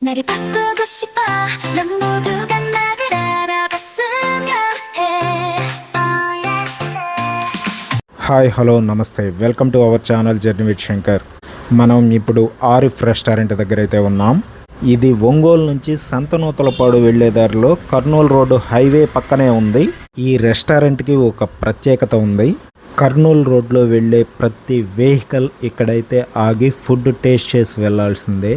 나를 바꾸고 싶어 넌 모두가 나를 알아봤으면 해 hi hello నమస్తే welcome to our channel journey with Shankar మనం ఇప్పుడు ఆరిఫ్ రెస్టారెంట్ దగ్గర అయితే ఉన్నాం ఇది ఒంగోలు నుంచి సంతనూతలపాడు వెళ్లే దారిలో కర్నూలు రోడ్డు హైవే పక్కనే ఉంది ఈ రెస్టారెంట్కి ఒక ప్రత్యేకత ఉంది కర్నూలు రోడ్లో వెళ్ళే ప్రతి వెహికల్ ఇక్కడైతే ఆగి ఫుడ్ టేస్ట్ చేసి వెళ్ళాల్సిందే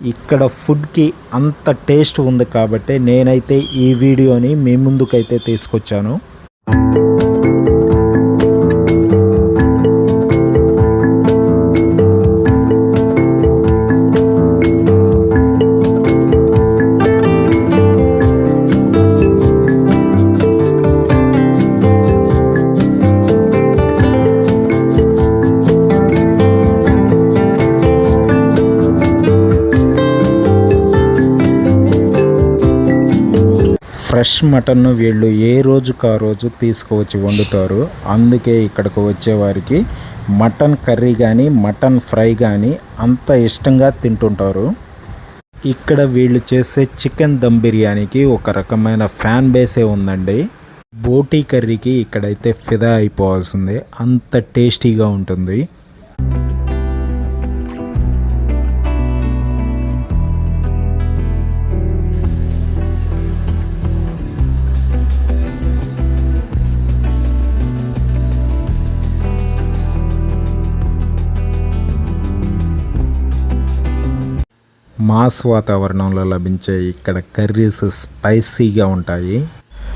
ఇక్కడ ఫుడ్కి అంత టేస్ట్ ఉంది కాబట్టి నేనైతే ఈ వీడియోని మీ ముందుకైతే తీసుకొచ్చాను. ఫ్రెష్ మటన్ను వీళ్ళు ఏ రోజుకు ఆ రోజు తీసుకువచ్చి వండుతారు? అందుకే ఇక్కడికి వచ్చేవారికి మటన్ కర్రీ కానీ మటన్ ఫ్రై కానీ అంత ఇష్టంగా తింటుంటారు. ఇక్కడ వీళ్ళు చేసే చికెన్ దమ్ బిర్యానీకి ఒక రకమైన ఫ్యాన్ బేసే ఉందండి. బోటీ కర్రీకి ఇక్కడైతే ఫిదా అయిపోవాల్సిందే. అంత టేస్టీగా ఉంటుంది. మాస్ వాతావరణంలో లభించే ఇక్కడ కర్రీస్ స్పైసీగా ఉంటాయి.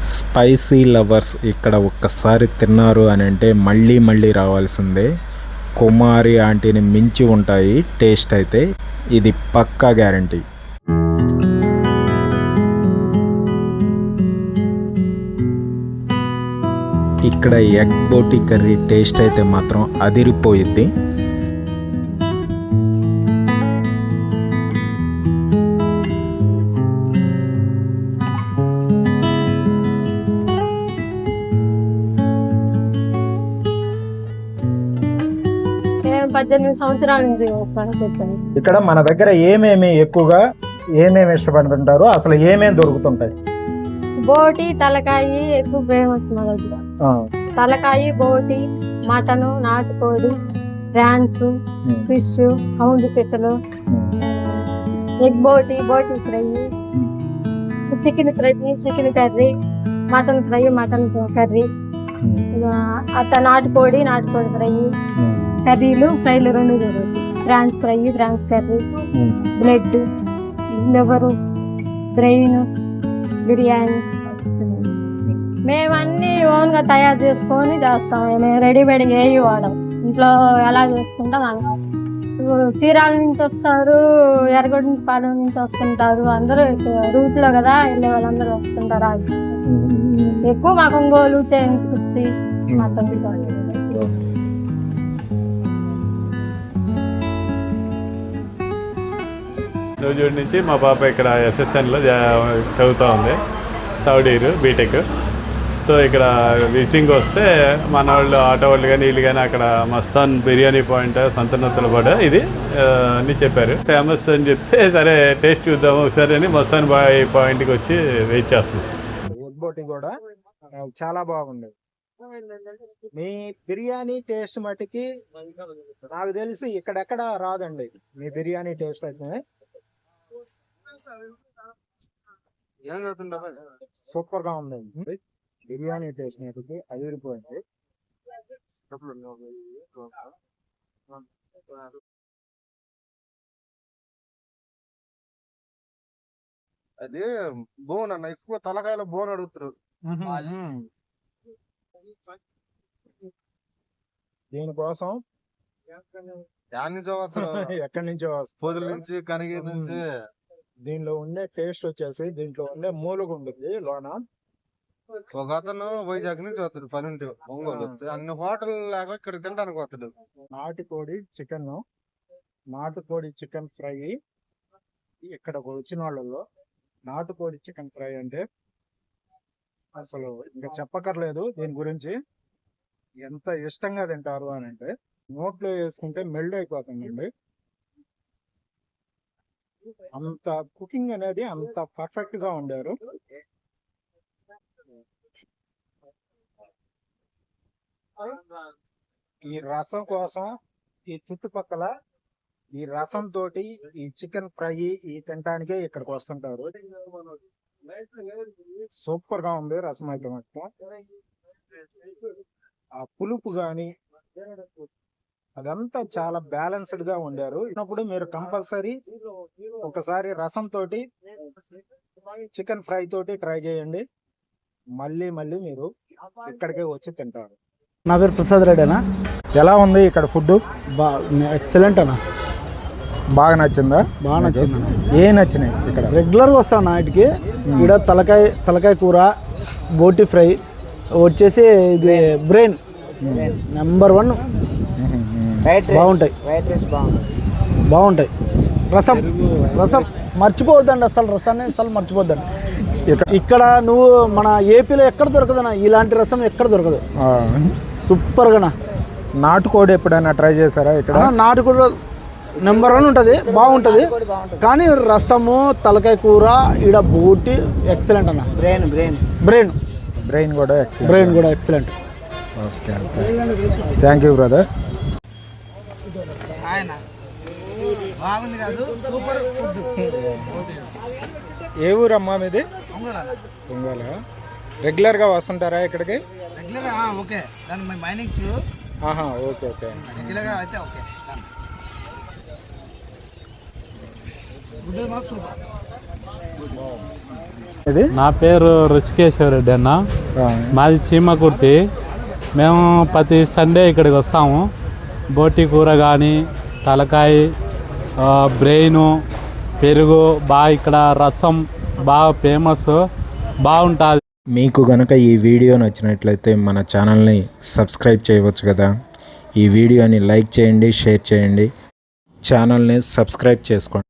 స్పైసీ లవర్స్ ఇక్కడ ఒక్కసారి తిన్నారు అని అంటే మళ్ళీ మళ్ళీ రావాల్సిందే. కుమారి ఆంటీని మించి ఉంటాయి టేస్ట్ అయితే. ఇది పక్కా గ్యారంటీ. ఇక్కడ ఎగ్ బోటీ కర్రీ టేస్ట్ అయితే మాత్రం అదిరిపోయిద్ది. పద్దెనిమిది సంవత్సరాల నుంచి వస్తాను ఇక్కడ మన దగ్గర ఏమేమి ఎక్కువగా ఏమేమి ఇష్టపడుతుంటారు అసలు ఏమేమి దొరుకుతుంటాయి? బోటి తలకాయ ఎక్కువ ఫేమస్ మా దగ్గర. తలకాయ బోటి మటన్ నాటుకోడి ప్రాన్స్ ఫిష్ హౌండ్ పిట్టలు. ఎగ్ బోటి బోటి fry. Chicken fry chicken curry mutton fry mutton curry. అట్ట నాటుకోడి నాటుకోడి ఫ్రై. కర్రీలు ఫ్రైలు రెండు జరుగుతాయి. Prawns fry prawns curry blood liver brain biryani. మేము అన్ని ఓన్గా తయారు చేసుకొని చేస్తాం. మేము రెడీమేడ్ ఏవి వాడం ఇంట్లో ఎలా చేసుకుంటాం అలా. చీరాల నుంచి వస్తారు ఎర్రగొండపాలెం నుంచి వస్తుంటారు. అందరూ రూట్లో కదా వెళ్ళే వాళ్ళందరూ వస్తుంటారు ఆ- ఎక్కువ మా ఒంగోలు చేయించి మొత్తం రోజు నుంచి మా పాప ఇక్కడ ఎస్ఎస్ఎన్లో చదువుతూ ఉంది. థర్డ్ ఇయర్ బీటెక్ సో ఇక్కడ విజిటింగ్ వస్తే మన వాళ్ళు ఆటో వాళ్ళు కానీ వీళ్ళు కానీ అక్కడ మస్తాన్ బిర్యానీ పాయింట్ సంతనత్తుల పడ ఇది అని చెప్పారు. ఫేమస్ అని చెప్తే సరే టేస్ట్ చూద్దాము ఒకసారి అని మస్తాన్ బాయ్ పాయింట్కి వచ్చి వెయిట్ చేస్తున్నాం. కూడా చాలా బాగుంది మీ బిర్యానీ టేస్ట్ మటుకి నాకు తెలిసి ఇక్కడెక్కడ రాదండి. మీ బిర్యానీ టేస్ట్ అయితే. సూపర్గా ఉంది. బిర్యానీ టేస్ట్ మటుకి అదిరిపోయింది. అది బోన్ అన్న ఎక్కువ తలకాయలో బోన్ అడుగుతారు దీనికోసం దాని నుంచి వస్తారు ఎక్కడి నుంచో పొదుల నుంచి కనిగి నుంచి. దీనిలో ఉండే టేస్ట్ వచ్చేసి దీంట్లో ఉండే మూలుగు ఉంటుంది. లోన? ఒక అతను వైజాగ్ నుంచి వస్తాడు పని ఉంటే ఒంగోలు అన్ని హోటల్ లేక ఇక్కడ తినడానికి వస్తాడు. నాటుకోడి చికెన్ నాటుకోడి చికెన్ ఫ్రై ఇక్కడ వచ్చిన వాళ్ళలో నాటుకోడి చికెన్ ఫ్రై అంటే అసలు ఇంకా చెప్పకర్లేదు దీని గురించి. ఎంత ఇష్టంగా తింటారు అని అంటే నోట్లో వేసుకుంటే మెల్డ్ అయిపోతుందండి. అంత కుకింగ్ అనేది అంత పర్ఫెక్ట్గా ఉండారు. ఈ రసం కోసం ఈ చుట్టుపక్కల ఈ రసం తోటి ఈ చికెన్ ఫ్రై ఈ తినటానికే ఇక్కడికి వస్తుంటారు. సూపర్గా ఉంది రసం అయితే మొత్తం. ఆ పులుపు గాని అదంతా చాలా బ్యాలెన్స్డ్గా ఉండారు. ఇప్పుడు మీరు కంపల్సరీ ఒకసారి రసం తోటి చికెన్ ఫ్రై తోటి ట్రై చేయండి. మళ్ళీ మళ్ళీ మీరు ఇక్కడికే వచ్చి తింటారు. నా పేరు ప్రసాద్ రెడ్డి అన్న ఎలా ఉంది ఇక్కడ ఫుడ్ బా ఎక్సలెంట్ అన్న. బాగా నచ్చిందా? బాగా నచ్చింది ఏ నచ్చినాయి ఇక్కడ? రెగ్యులర్గా వస్తాను నైట్కి ఇక్కడ తలకాయ తలకాయ కూర బోటి ఫ్రై వచ్చేసి ఇది బ్రెయిన్. నెంబర్ వన్ బాగుంటాయి. బాగుంటాయి. రసం రసం మర్చిపోవద్దండి అసలు రసాన్ని అసలు మర్చిపోద్దండి ఇక్కడ ఇక్కడ నువ్వు మన ఏపీలో ఎక్కడ దొరకదన్నా? ఇలాంటి రసం ఎక్కడ దొరకదు. ఆ, సూపర్గా నాటుకోడి ఎప్పుడైనా ట్రై చేశారా ఇక్కడ? నాటు కూడా నెంబర్ వన్ ఉంటుంది బాగుంటుంది. కానీ రసము తలకాయ కూర ఈడ బోటి ఎక్సలెంట్ అన్న. Brain brain. బ్రెయిన్ బ్రెయిన్ కూడా ఎక్సలెంట్ బ్రెయిన్ కూడా excellent okay okay thank you brother ఏ ఊరమ్మా మీది? పొంగల రెగ్యులర్గా వస్తుంటారా ఇక్కడికి? Regular okay. దాని మైనింగ్స్. ఆహా ఓకే ఓకే. రెగ్యులర్గా అయితే ఓకే. సూపర్. ఇది నా పేరు రుషికేశ్వరరెడ్డి అన్న. ఆ, మాది చీమకుర్తి. మేము ప్రతి సండే ఇక్కడికి వస్తాము. బోటి కూర కానీ తలకాయ బ్రెయిను పెరుగు బాగా ఇక్కడ రసం బాగా ఫేమస్ బాగుంటుంది. మీకు గనక ఈ వీడియో నచ్చినట్లయితే మన ఛానల్ని సబ్స్క్రైబ్ చేయవచ్చు కదా. ఈ వీడియోని లైక్ చేయండి షేర్ చేయండి. ఛానల్ని సబ్స్క్రైబ్ చేసుకోండి.